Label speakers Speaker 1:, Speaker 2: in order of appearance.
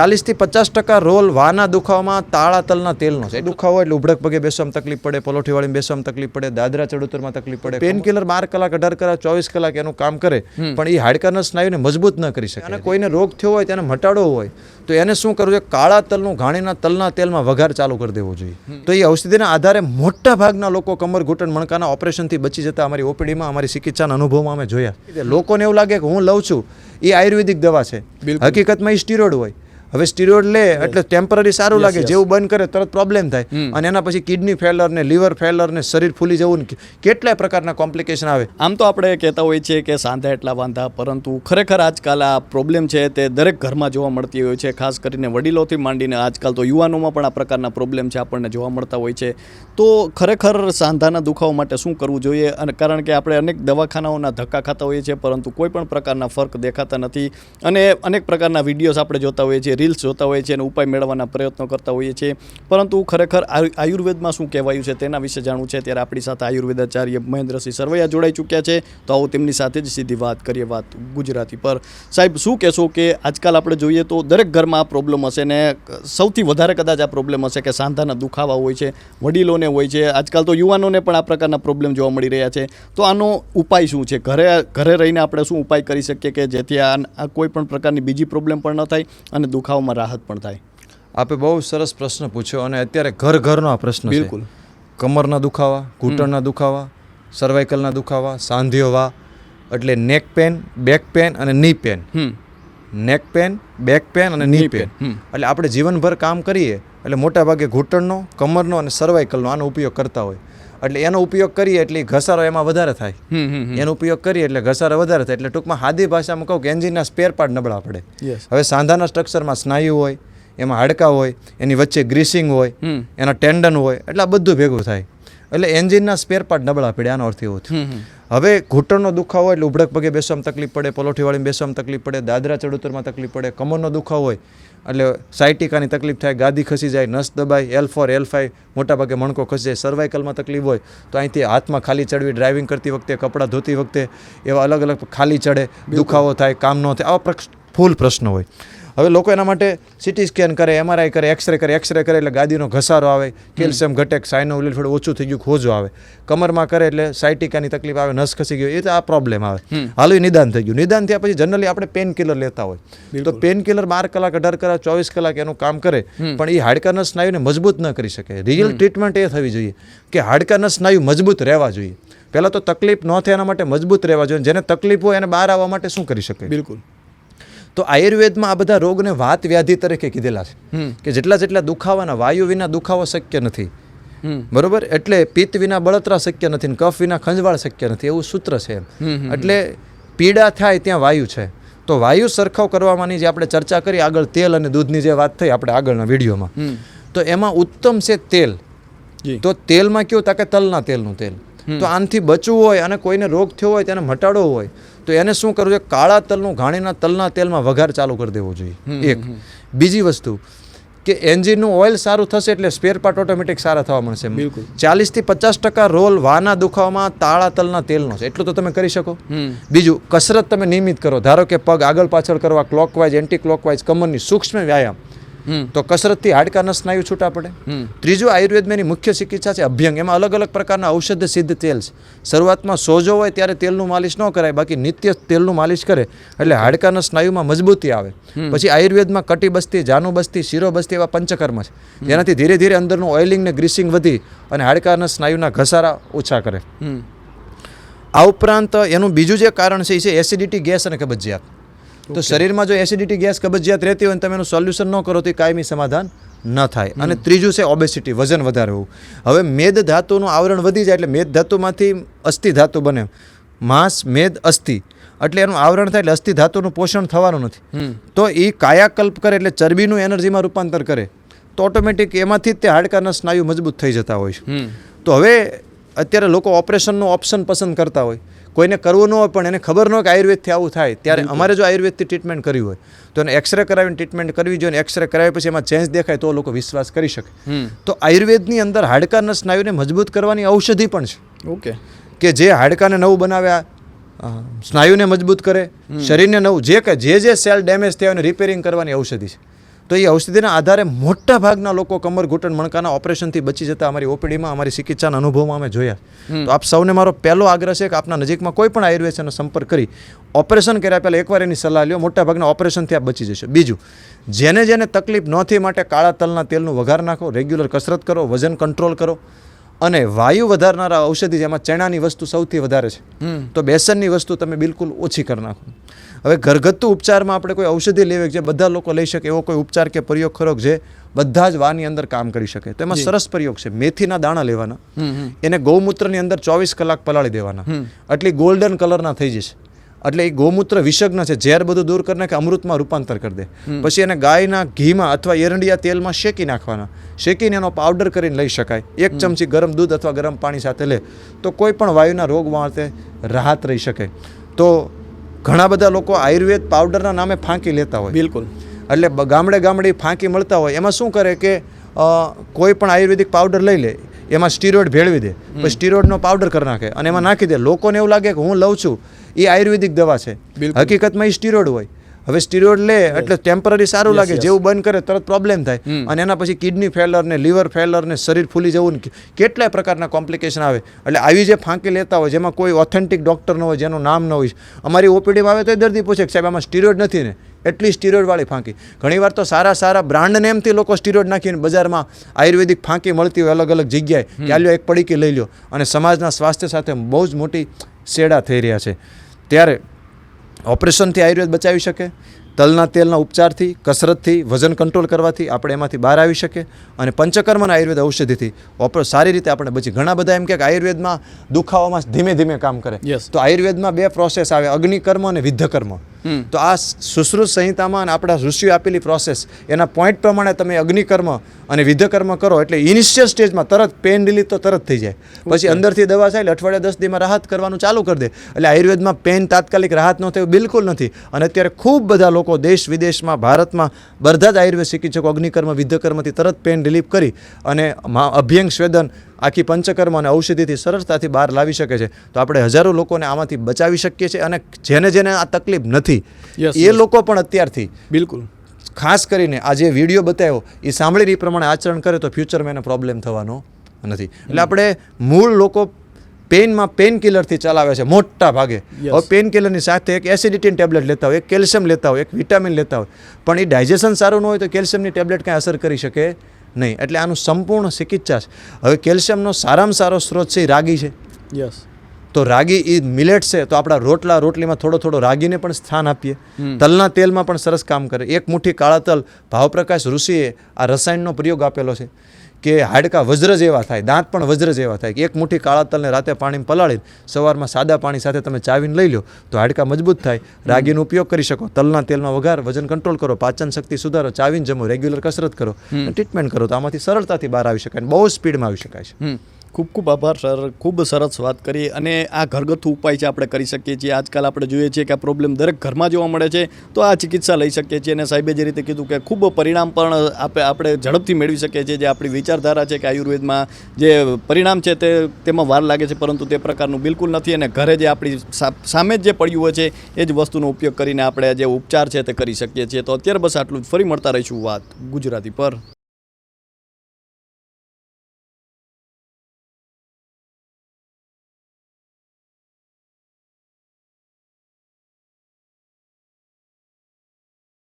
Speaker 1: ચાલીસથી પચાસ ટકા રોલ વાના દુખાવામાં તાળા તલના તેલનો છે દુખાવો એટલે ઉભડક પગે બેસવામાં તકલીફ પડે પલોઠીવાળી બેસવામાં તકલીફ પડે દાદરા ચડુતરમાં તકલીફ પડે. પેન કિલર બાર કલાક અઢાર કલાક ચોવીસ કલાક એનું કામ કરે પણ એ હાડકાના સ્નાયુને મજબૂત ન કરી શકે. અને કોઈને રોગ થયો હોય તેને મટાડવો હોય તો એને શું કરવું જોઈએ? કાળા તલનું ઘાણીના તલના તેલમાં વઘાર ચાલુ કરી દેવો જોઈએ. તો એ ઔષધિના આધારે મોટા ભાગના લોકો કમર ઘૂંટણ મણકાના ઓપરેશનથી બચી જતા અમારી ઓપીડીમાં અમારી ચિકિત્સાના અનુભવમાં અમે જોયા. લોકોને એવું લાગે કે હું લઉં છું એ આયુર્વેદિક દવા છે. હકીકતમાં એ સ્ટીરોડ હોય. હવે સ્ટીરોઇડ લે એટલે ટેમ્પરરી સારું લાગે. જેવું બંધ કરે તરત પ્રોબ્લેમ થાય. અને એના પછી કિડની ફેલર ને લીવર ફેલર ને શરીર ફૂલી જવું ને કેટલાય પ્રકારના કોમ્પ્લિકેશન આવે.
Speaker 2: આમ તો આપણે કહેતા હોઈએ છીએ કે સાંધા એટલા વાંધા પરંતુ ખરેખર આજકાલ આ પ્રોબ્લેમ છે તે દરેક ઘરમાં જોવા મળતી હોય છે ખાસ કરીને વડીલોથી માંડીને આજકાલ તો યુવાનોમાં પણ આ પ્રકારના પ્રોબ્લેમ છે આપણને જોવા મળતા હોય છે. તો ખરેખર સાંધાના દુખાવા માટે શું કરવું જોઈએ? અને કારણ કે આપણે અનેક દવાખાનાઓના ધક્કા ખાતા હોઈએ છીએ પરંતુ કોઈ પણ પ્રકારના ફર્ક દેખાતા નથી. અને અનેક પ્રકારના વિડીયોઝ આપણે જોતા હોઈએ છીએ રીલ્સ જોતા હોઈએ છીએ અને ઉપાય મેળવવાના પ્રયત્નો કરતા હોઈએ છીએ. પરંતુ ખરેખર આયુ- આયુર્વેદમાં શું કહેવાયું છે તેના વિશે જાણવું છે. ત્યારે આપણી સાથે આયુર્વેદાચાર્ય મહેન્દ્રસિંહ સરવૈયા જોડાઈ ચૂક્યા છે. તો આવો તેમની સાથે જ સીધી વાત કરીએ વાત ગુજરાતી પર. સાહેબ, શું કહેશો કે આજકાલ આપણે જોઈએ તો દરેક ઘરમાં આ પ્રોબ્લેમ હશે ને સૌથી વધારે કદાચ આ પ્રોબ્લેમ હશે કે સાંધાના દુખાવા હોય છે, વડીલોને હોય છે. આજકાલ તો યુવાનોને પણ આ પ્રકારના પ્રોબ્લેમ જોવા મળી રહ્યા છે. તો આનો ઉપાય શું છે? ઘરે ઘરે રહીને આપણે શું ઉપાય કરી શકીએ કે જેથી આ કોઈ પણ પ્રકારની બીજી પ્રોબ્લેમ પણ ન થાય અને દુખાવામાં રાહત પણ થાય.
Speaker 1: આપે બહુ સરસ પ્રશ્ન પૂછ્યો અને અત્યારે ઘર ઘરનો આ પ્રશ્ન
Speaker 2: બિલકુલ.
Speaker 1: કમરના દુખાવા ઘૂંટણના દુખાવા સર્વાઇકલના દુખાવા સાંધિયોવા એટલે નેક પેન બેક પેન અને ની પેન નેક પેન બેક પેન અને ની પેન એટલે આપણે જીવનભર કામ કરીએ એટલે મોટા ભાગે ઘૂંટણનો કમરનો અને સર્વાઇકલનો આનો ઉપયોગ કરતા હોય. એટલે એનો ઉપયોગ કરીએ એટલે ઘસારો એમાં વધારે થાય. એનો ઉપયોગ કરીએ એટલે ઘસારો વધારે થાય. એટલે ટૂંકમાં હાદી ભાષામાં કહું કે એન્જિનના સ્પેર પાર્ટ નબળા પડે. હવે સાંધાના સ્ટ્રક્ચરમાં સ્નાયુ હોય એમાં હાડકા હોય એની વચ્ચે ગ્રીસિંગ હોય એના ટેન્ડન હોય એટલે આ બધું ભેગું થાય. એટલે એન્જિનના સ્પેર પાર્ટ નબળા પડ્યા આનો અર્થ એવો થયો. હવે ઘૂંટણનો દુખાવો એટલે ઉભડક પગે બેસવામાં તકલીફ પડે પલોઠીવાળીમાં બેસવામાં તકલીફ પડે દાદરા ચડુતરમાં તકલીફ પડે કમરનો દુખાવો હોય એટલે સાયટિકાની તકલીફ થાય ગાદી ખસી જાય નસ દબાય એલ ફોર એલ ફાઈવ મોટા ભાગે મણકો ખસી જાય સર્વાઇકલમાં તકલીફ હોય તો અહીંથી હાથમાં ખાલી ચડવી ડ્રાઇવિંગ કરતી વખતે કપડાં ધોતી વખતે એવા અલગ અલગ ખાલી ચડે દુખાવો થાય કામ ન થાય આવા ફૂલ પ્રશ્ન હોય. હવે લોકો એના માટે સિટી સ્કેન કરે એમઆરઆઈ કરે એક્સરે કરે એક્સરે કરે એટલે ગાદીનો ઘસારો આવે કેલ્શિયમ ઘટે સાઇનો ઉલેલ થોડું ઓછું થઈ ગયું ખોજો આવે. કમરમાં કરે એટલે સાયટિકાની તકલીફ આવે નસ ખસી ગયો એ તો આ પ્રોબ્લેમ આવે. હાલ નિદાન થઈ ગયું. નિદાન થયા પછી જનરલી આપણે પેન કિલર લેતા હોય. તો પેન કિલર બાર કલાક અઢાર કલાક ચોવીસ કલાક એનું કામ કરે પણ એ હાડકાના સ્નાયુને મજબૂત ન કરી શકે. રિયલ ટ્રીટમેન્ટ એ થવી જોઈએ કે હાડકાના સ્નાયુ મજબૂત રહેવા જોઈએ. પહેલાં તો તકલીફ ન થાય એના માટે મજબૂત રહેવા જોઈએ. જેને તકલીફ હોય એને બહાર આવવા માટે શું કરી શકે?
Speaker 2: બિલકુલ.
Speaker 1: તો આયુર્વેદમાં આ બધા રોગને વાત વ્યાધિ તરીકે કીધેલા છે. કે જેટલા જેટલા દુખાવાના વાયુ વિના દુખાવો શક્ય નથી. બરોબર? એટલે પિત્ત વિના બળતરા શક્ય નથી ને કફ વિના ખંજવાળ શક્ય નથી એવું સૂત્ર છે એમ. એટલે પીડા થાય ત્યાં વાયુ છે. તો વાયુ સરખાવ કરવામાંની જે આપણે ચર્ચા કરી આગળ તેલ અને દૂધની જે વાત થઈ આપણે આગળના વિડીયોમાં. તો એમાં ઉત્તમ છે તેલ. તો તેલમાં કેવું તાકે તલના તેલનું તેલ. તો આનાથી બચવું હોય અને કોઈને રોગ થયો હોય તેને મટાડવો હોય તો એને શું કરવું જોઈએ? કાળા તલનું ઘાણીના તલના તેલમાં વઘાર ચાલુ કરી દેવો જોઈએ. એક. બીજી વસ્તુ કે એન્જિનનું ઓઇલ સારું થશે એટલે સ્પેર પાર્ટ ઓટોમેટિક સારા થવા મળશે.
Speaker 2: બિલકુલ.
Speaker 1: ચાલીસથી પચાસ ટકા રોલ વાના દુખાવામાં તાળા તલના તેલનો છે. એટલું તો તમે કરી શકો. બીજું કસરત તમે નિયમિત કરો. ધારો કે પગ આગળ પાછળ કરવા ક્લોકવાઇઝ એન્ટી ક્લોકવાઇઝ કમરની સૂક્ષ્મ વ્યાયામ. તો કસરતથી હાડકાના સ્નાયુ છૂટા પડે. ત્રીજું આયુર્વેદમાં એની મુખ્ય ચિકિત્સા છે અભ્યંગ. એમાં અલગ અલગ પ્રકારના ઔષધ સિદ્ધ તેલ છે. શરૂઆતમાં સોજો હોય ત્યારે તેલનું માલિશ ન કરાય બાકી નિત્ય તેલનું માલિશ કરે એટલે હાડકાના સ્નાયુમાં મજબૂતી આવે. પછી આયુર્વેદમાં કટી બસ્તી જાનુ બસ્તી શીરો બસ્તી એવા પંચકર્મ છે. જેનાથી ધીરે ધીરે અંદરનું ઓઇલિંગ ને ગ્રીસિંગ વધી અને હાડકાના સ્નાયુના ઘસારા ઓછા કરે. આ ઉપરાંત એનું બીજું જે કારણ છે એ છે એસિડિટી ગેસ અને કબજિયાત. તો શરીરમાં જો એસિડિટી ગેસ કબજિયાત રહેતી હોય અને તમે એનું સોલ્યુશન ન કરો તો કાયમી સમાધાન ન થાય. અને ત્રીજું છે ઓબેસિટી વજન વધારે હોવું. હવે મેદ ધાતુનું આવરણ વધી જાય એટલે મેદ ધાતુમાંથી અસ્થિ ધાતુ બને. માંસ મેદ અસ્થિ. એટલે એનું આવરણ થાય એટલે અસ્થિ ધાતુનું પોષણ થવાનું નથી. તો એ કાયાકલ્પ કરે એટલે ચરબીનું એનર્જીમાં રૂપાંતર કરે. તો ઓટોમેટિક એમાંથી જ તે હાડકાના સ્નાયુ મજબૂત થઈ જતા હોય છે. તો હવે અત્યારે લોકો ઓપરેશનનો ઓપ્શન પસંદ કરતા હોય. કોઈને કરવું ન હોય પણ એને ખબર ન હોય કે આયુર્વેદથી આવું થાય ત્યારે અમારે જો આયુર્વેદથી ટ્રીટમેન્ટ કરવી હોય તો એને એક્સરે કરાવીને ટ્રીટમેન્ટ કરવી જોઈએ એક્સરે કરાવ્યા પછી એમાં ચેન્જ દેખાય તો લોકો વિશ્વાસ કરી શકે. તો આયુર્વેદની અંદર હાડકાના સ્નાયુને મજબૂત કરવાની ઔષધિ પણ છે.
Speaker 2: ઓકે.
Speaker 1: કે જે હાડકાને નવું બનાવ્યા સ્નાયુને મજબૂત કરે શરીરને નવું જે કે જે જે સેલ ડેમેજ થયા એને રિપેરિંગ કરવાની ઔષધિ છે. તો એ ઔષધિના આધારે મોટા ભાગના લોકો કમર ઘૂંટણ મણકાના ઓપરેશનથી બચી જતા અમારી ઓપીડીમાં અમારી ચિકિત્સાના અનુભવમાં અમે જોયા. તો આપ સૌને મારો પહેલો આગ્રહ છે કે આપના નજીકમાં કોઈ પણ આયુર્વેદનો સંપર્ક કરી ઓપરેશન કર્યા પહેલાં એકવાર એની સલાહ લ્યો મોટા ભાગના ઓપરેશનથી આપ બચી જશો. બીજું જેને જેને તકલીફ નથી માટે કાળા તલના તેલનું વઘાર નાખો રેગ્યુલર કસરત કરો વજન કંટ્રોલ કરો અને વાયુ વધારનારા ઔષધિ જેમાં ચણાની વસ્તુ સૌથી વધારે છે. તો બેસનની વસ્તુ તમે બિલકુલ ઓછી કરી નાખો. હવે ઘરગથ્થુ ઉપચારમાં આપણે કોઈ ઔષધિ લેવી જે બધા લોકો લઈ શકે એવો કોઈ ઉપચાર કે પ્રયોગ ખરો જે બધા જ વાની અંદર કામ કરી શકે. તો એમાં સરસ પ્રયોગ છે. મેથીના દાણા લેવાના. એને ગૌમૂત્રની અંદર ચોવીસ કલાક પલાળી દેવાના. એટલે ગોલ્ડન કલરના થઈ જશે. એટલે એ ગૌમૂત્ર વિષગ્ન છે ઝેર બધું દૂર કરી કે અમૃતમાં રૂપાંતર કરી દે. પછી એને ગાયના ઘીમાં અથવા એરંડિયા તેલમાં શેકી નાખવાના. શેકીને એનો પાવડર કરીને લઈ શકાય. એક ચમચી ગરમ દૂધ અથવા ગરમ પાણી સાથે લે. તો કોઈ પણ વાયુના રોગ માટે રાહત રહી શકે. તો ઘણા બધા લોકો આયુર્વેદ પાવડરના નામે ફાંકી લેતા હોય.
Speaker 2: બિલકુલ.
Speaker 1: એટલે ગામડે ગામડે ફાંકી મળતા હોય. એમાં શું કરે કે કોઈ પણ આયુર્વેદિક પાવડર લઈ લે. એમાં સ્ટીરોઇડ ભેળવી દે. પછી સ્ટીરોઇડનો પાવડર કરી નાખે. અને એમાં નાખી દે. લોકોને એવું લાગે કે હું લઉં છું. એ આયુર્વેદિક દવા છે. હકીકતમાં એ સ્ટીરોડ હોય. હવે સ્ટીરોઇડ લે એટલે ટેમ્પરરી સારું લાગે જેવું બંધ કરે તરત પ્રોબ્લેમ થાય. અને એના પછી કિડની ફેલર ને લીવર ફેલર ને શરીર ફૂલી જવું ને કેટલાય પ્રકારના કોમ્પ્લિકેશન આવે. એટલે આવી જે ફાંકી લેતા હોય જેમાં કોઈ ઓથેન્ટિક ડૉક્ટર ન હોય જેનું નામ ન હોય. અમારી ઓપીડીમાં આવે તો દર્દી પૂછે કે સાહેબ આમાં સ્ટીરોઇડ નથી ને? એટલી સ્ટીરોઇડવાળી ફાંકી. ઘણીવાર તો સારા સારા બ્રાન્ડ નેમથી લોકો સ્ટીરોઇડ નાખીને બજારમાં આયુર્વેદિક ફાંકી મળતી હોય અલગ અલગ જગ્યાએ કે આ એક પડીકી લઈ લો અને સમાજના સ્વાસ્થ્ય સાથે બહુ જ મોટી સેડા થઈ રહ્યા છે. ત્યારે ઓપરેશનથી આયુર્વેદ બચાવી શકે તલના તેલના ઉપચારથી કસરતથી વજન કંટ્રોલ કરવાથી આપણે એમાંથી બહાર આવી શકે અને પંચકર્મના આયુર્વેદ ઔષધિથી ઓપર સારી રીતે આપણે બચી ઘણા બધા એમ કે આયુર્વેદમાં દુખાવામાં ધીમે ધીમે કામ કરે. તો આયુર્વેદમાં બે પ્રોસેસ આવે અગ્નિકર્મ અને વિદ્ધકર્મ. તો આ સુશ્રુત સંહિતામાં અને આપણા ઋષિઓ આપેલી પ્રોસેસ એના પોઈન્ટ પ્રમાણે તમે અગ્નિકર્મ અને વિધકર્મ કરો એટલે ઇનિશિયલ સ્ટેજમાં તરત પેન રિલીફ તો તરત થઈ જાય. પછી અંદરથી દવા થાય એટલે અઠવાડિયા દસ દીમાં રાહત કરવાનું ચાલુ કરી દે. એટલે આયુર્વેદમાં પેન તાત્કાલિક રાહત ન થયું બિલકુલ નથી. અને અત્યારે ખૂબ બધા લોકો દેશ વિદેશમાં ભારતમાં બધા જ આયુર્વેદ ચિકિત્સકો અગ્નિકર્મ વિધકર્મથી તરત પેન રિલીફ કરી અને મા- અભ્યંગ સ્વેદન આખી પંચકર્મ અને ઔષધિથી સરળતાથી બહાર લાવી શકે છે. તો આપણે હજારો લોકોને આમાંથી બચાવી શકીએ છીએ અને જેને જેને આ તકલીફ નથી એ લોકો પણ અત્યારથી
Speaker 2: બિલકુલ.
Speaker 1: ખાસ કરીને આ જે વીડિયો બતાવ્યો એ સાંભળી એ પ્રમાણે આચરણ કરે તો ફ્યુચરમાં એને પ્રોબ્લેમ થવાનો નથી. એટલે આપણે મૂળ લોકો પેનમાં પેઇન કિલરથી ચલાવે છે મોટા ભાગે. હવે પેઇન કિલરની સાથે એક એસિડિટીન ટેબ્લેટ લેતા હોય એક કેલ્શિયમ લેતા હોય એક વિટામિન લેતા હોય. પણ એ ડાયજેશન સારું ન હોય તો કેલ્શિયમની ટેબ્લેટ કાંઈ અસર કરી શકે નહીં એટલે આનું સંપૂર્ણ ચિકિત્સા છે. હવે કેલ્શિયમનો સારામાં સારો સ્ત્રોત છે એ રાગી છે.
Speaker 2: યસ
Speaker 1: તો રાગી એ મિલેટ છે તો આપણા રોટલા રોટલીમાં થોડો થોડો રાગીને પણ સ્થાન આપીએ. તલના તેલમાં પણ સરસ કામ કરે. એક મુઠ્ઠી કાળા તલ ભાવપ્રકાશ ઋષિએ આ રસાયણનો પ્રયોગ આપેલો છે. કે હાડકા વજ્ર જેવા થાય દાંત પણ વજ્ર જેવા થાય કે એક મુઠ્ઠી કાળા તલને રાતે પાણીમાં પલાળીને સવારમાં સાદા પાણી સાથે તમે ચાવીને લઈ લો તો હાડકા મજબૂત થાય. રાગીનો ઉપયોગ કરી શકો. તલના તેલમાં વઘાર વજન કંટ્રોલ કરો પાચન શક્તિ સુધારો ચાવીને જમો રેગ્યુલર કસરત કરો ટ્રીટમેન્ટ કરો તો આમાંથી સરળતાથી બહાર આવી શકાય બહુ સ્પીડમાં આવી શકાય છે.
Speaker 2: ખૂબ ખૂબ આભાર, સર. ખૂબ સરસ વાત કરી અને આ ઘરગથ્થુ ઉપાય છે આપણે કરી શકીએ છીએ. આજકાલ આપણે જોઈએ છીએ કે આ પ્રોબ્લેમ દરેક ઘરમાં જોવા મળે છે. તો આ ચિકિત્સા લઈ શકીએ છીએ અને સાહેબે જે રીતે કીધું કે ખૂબ પરિણામ પણ આપણે આપણે ઝડપથી મેળવી શકીએ છીએ. જે આપણી વિચારધારા છે કે આયુર્વેદમાં જે પરિણામ છે તે, તેમાં વાર લાગે છે, પરંતુ તે પ્રકારનું બિલકુલ નથી અને ઘરે જે આપણી સામે જ જે પડ્યું હોય છે, એ જ વસ્તુનો ઉપયોગ કરીને આપણે જે ઉપચાર છે તે કરી શકીએ છીએ. તો અત્યારે બસ આટલું જ. ફરી મળતા રહીશું વાત ગુજરાતી પર.